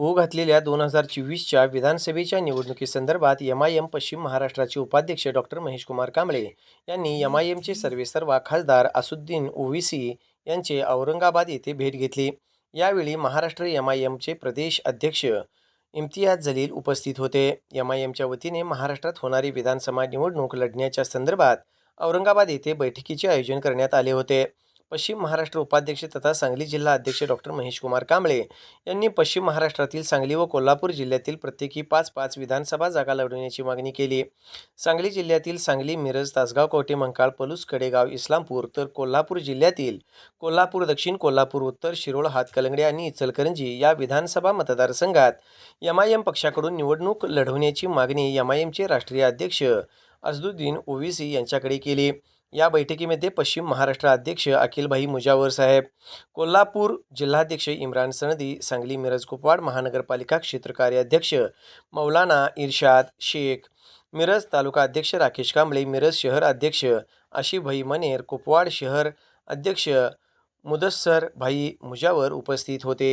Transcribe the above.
होऊ घातलेल्या दोन हजार चोवीसच्या विधानसभेच्या निवडणुकीसंदर्भात एम आय एम पश्चिम महाराष्ट्राचे उपाध्यक्ष डॉक्टर महेशकुमार कांबळे यांनी एम आय एमचे सर्वेसर्वा खासदार असुद्दीन ओवीसी यांचे औरंगाबाद येथे भेट घेतली. यावेळी महाराष्ट्र एम आय एमचे प्रदेश अध्यक्ष इम्तियाज जलील उपस्थित होते. एम आय एमच्या वतीने महाराष्ट्रात होणारी विधानसभा निवडणूक लढण्याच्या संदर्भात औरंगाबाद येथे बैठकीचे आयोजन करण्यात आले होते. पश्चिम महाराष्ट्र उपाध्यक्ष तथा सांगली जिल्हा अध्यक्ष डॉक्टर महेशकुमार कांबळे यांनी पश्चिम महाराष्ट्रातील सांगली व कोल्हापूर जिल्ह्यातील प्रत्येकी पाच पाच विधानसभा जागा लढवण्याची मागणी केली. सांगली जिल्ह्यातील सांगली मिरज तासगाव कोटे मंकाळ पलूस कडेगाव इस्लामपूर तर कोल्हापूर जिल्ह्यातील कोल्हापूर दक्षिण कोल्हापूर उत्तर शिरोळ हातकलंगडे आणि इचलकरंजी या विधानसभा मतदारसंघात एम आय एम पक्षाकडून निवडणूक लढवण्याची मागणी एम आय एमचे राष्ट्रीय अध्यक्ष असदुद्दीन ओवीसी यांच्याकडे केली. या बैठकीमध्ये पश्चिम महाराष्ट्र अध्यक्ष अखिलभाई मुजावर साहेब कोल्हापूर जिल्हाध्यक्ष इम्रान सनदी सांगली मिरज कुपवाड महानगरपालिका क्षेत्र कार्याध्यक्ष मौलाना इर्शाद शेख मिरज तालुका अध्यक्ष राकेश कांबळे मिरज शहर अध्यक्ष आशिफभाई मनेर कुपवाड शहर अध्यक्ष मुदस्सर भाई मुजावर उपस्थित होते.